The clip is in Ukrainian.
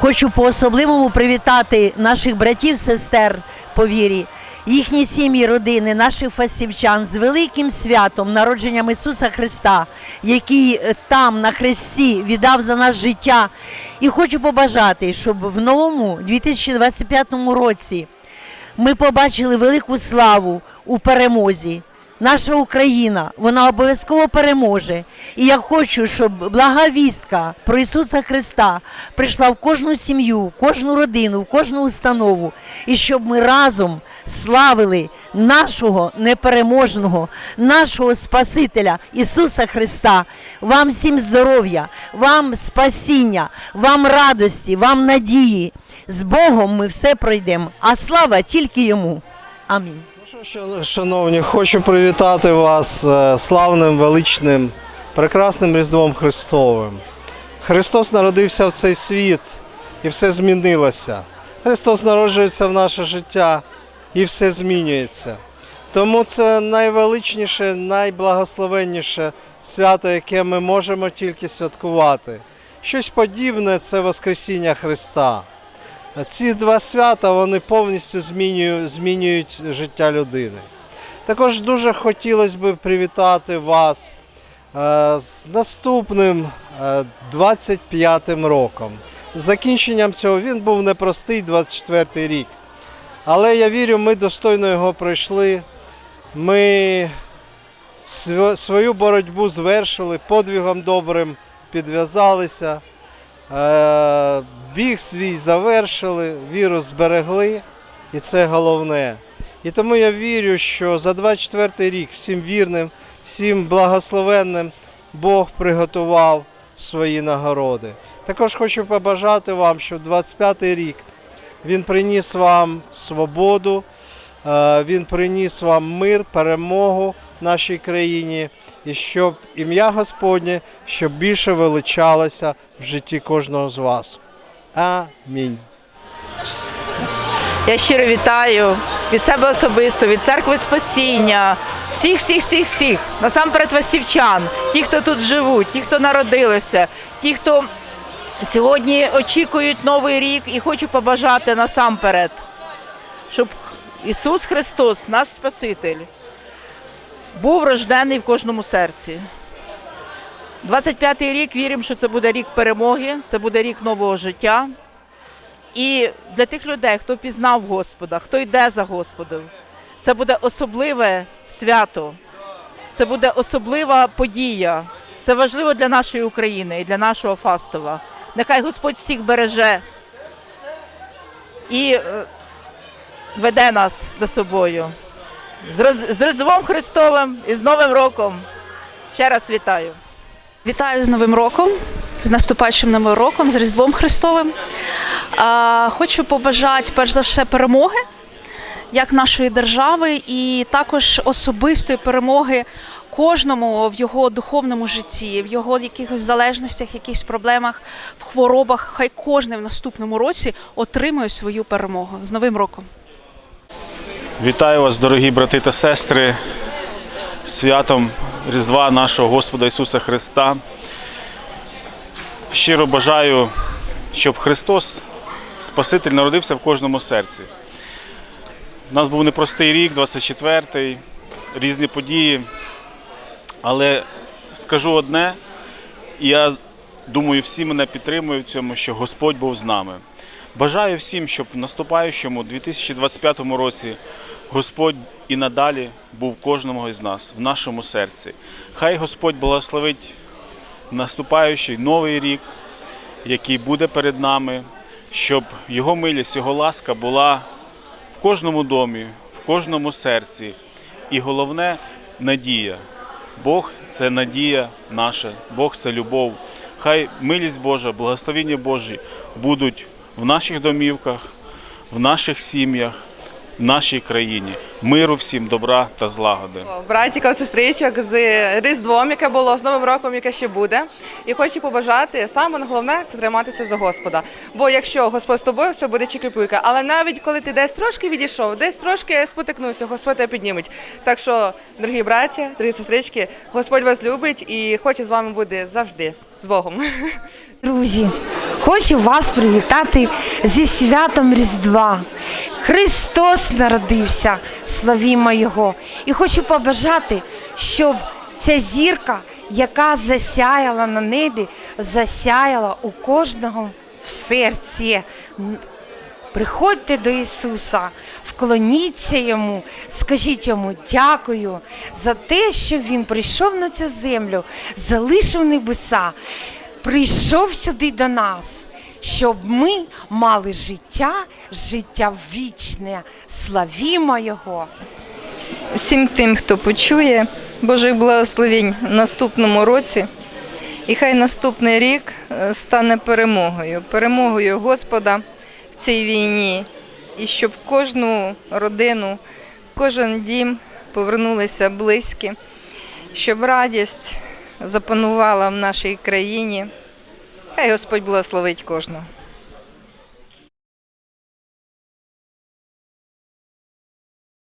Хочу по-особливому привітати наших братів, сестер по вірі, їхні сім'ї, родини, наших фасівчан з великим святом, народженням Ісуса Христа, який е, там на хресті віддав за нас життя. І хочу побажати, щоб в новому 2025 році ми побачили велику славу у перемозі. Наша Україна, вона обов'язково переможе. І я хочу, щоб блага вістка про Ісуса Христа прийшла в кожну сім'ю, в кожну родину, в кожну установу, і щоб ми разом славили нашого непереможного, нашого Спасителя Ісуса Христа. Вам всім здоров'я, вам спасіння, вам радості, вам надії. З Богом ми все пройдемо, а слава тільки йому. Амінь. Шановні, хочу привітати вас е, славним, величним, прекрасним Різдвом Христовим. Христос народився в цей світ і все змінилося. Христос народжується в наше життя і все змінюється. Тому це найвеличніше, найблагословенніше свято, яке ми можемо тільки святкувати. Щось подібне це Воскресіння Христа. Ці два свята вони повністю змінюють, змінюють життя людини. Також дуже хотілося б привітати вас е, з наступним е, 25-м роком. З закінченням цього він був непростий 24-й рік. Але я вірю, ми достойно його пройшли. Ми свою боротьбу звершили, подвигом добрим підв'язалися. Е, Біг свій завершили, вірус зберегли, і це головне. І тому я вірю, що за 24 рік всім вірним, всім благословенним Бог приготував свої нагороди. Також хочу побажати вам, що 25 рік він приніс вам свободу, е, він приніс вам мир, перемогу нашій країні, і щоб ім'я Господнє щоб більше величалося в житті кожного з вас. Амінь. Я щиро вітаю від себе особисто, від церкви Спасіння, всіх, всіх, всіх, всіх. Насамперед васівчан, ті, хто тут живуть, ті, хто народилися, ті, хто сьогодні очікують новий рік і хочу побажати насамперед, щоб Ісус Христос, наш Спаситель, був рождений в кожному серці. 25-й рік віримо, що це буде рік перемоги, це буде рік нового життя. І для тих людей, хто пізнав Господа, хто йде за Господом, це буде особливе свято, це буде особлива подія. Це важливо для нашої України і для нашого Фастова. Нехай Господь всіх береже і е, веде нас за собою. З Роз- Різдвом Христовим і з Новим роком. Ще раз вітаю. Вітаю з Новим роком, з наступаючим Новим роком, з Різдвом Христовим. Хочу побажати перш за все перемоги як нашої держави, і також особистої перемоги кожному в його духовному житті, в його якихось залежностях, якихось проблемах, в хворобах. Хай кожен в наступному році отримує свою перемогу. З Новим роком! Вітаю вас, дорогі брати та сестри, святом Різдва нашого Господа Ісуса Христа. Щиро бажаю, щоб Христос, Спаситель, народився в кожному серці. У нас був непростий рік, 24-й, різні події. Але скажу одне, і я думаю, всі мене підтримують в цьому, що Господь був з нами. Бажаю всім, щоб в наступаючому 2025 році Господь і надалі був кожному із нас в нашому серці. Хай Господь благословить наступаючий новий рік, який буде перед нами, щоб Його милість, Його ласка була в кожному домі, в кожному серці. І головне надія. Бог це надія наша, Бог це любов. Хай милість Божа, благословіння Божі будуть в наших домівках, в наших сім'ях, в нашій країні. Миру всім, добра та злагоди. братіків, сестричок з Різдвом, яке було, з Новим роком, яке ще буде. І хочу побажати саме головне це триматися за Господа. Бо якщо Господь з тобою, все буде чики-пуйка. Але навіть коли ти десь трошки відійшов, десь трошки спотикнувся, Господь тебе підніметь. Так що, дорогі браття, дорогі сестрички, Господь вас любить і хоче з вами бути завжди. З Богом. Друзі, хочу вас привітати зі святом Різдва. Христос народився, славімо Його. І хочу побажати, щоб ця зірка, яка засяяла на небі, засяяла у кожного в серці. Приходьте до Ісуса, вклоніться Йому, скажіть йому дякую за те, що Він прийшов на цю землю, залишив небеса, прийшов сюди до нас, щоб ми мали життя, життя вічне. Славімо Його! всім тим, хто почує Божих благословень в наступному році. І хай наступний рік е, стане перемогою, перемогою Господа в цій війні, і щоб кожну родину, кожен дім повернулися близькі, щоб радість запанувала в нашій країні. Хай Господь благословить кожного.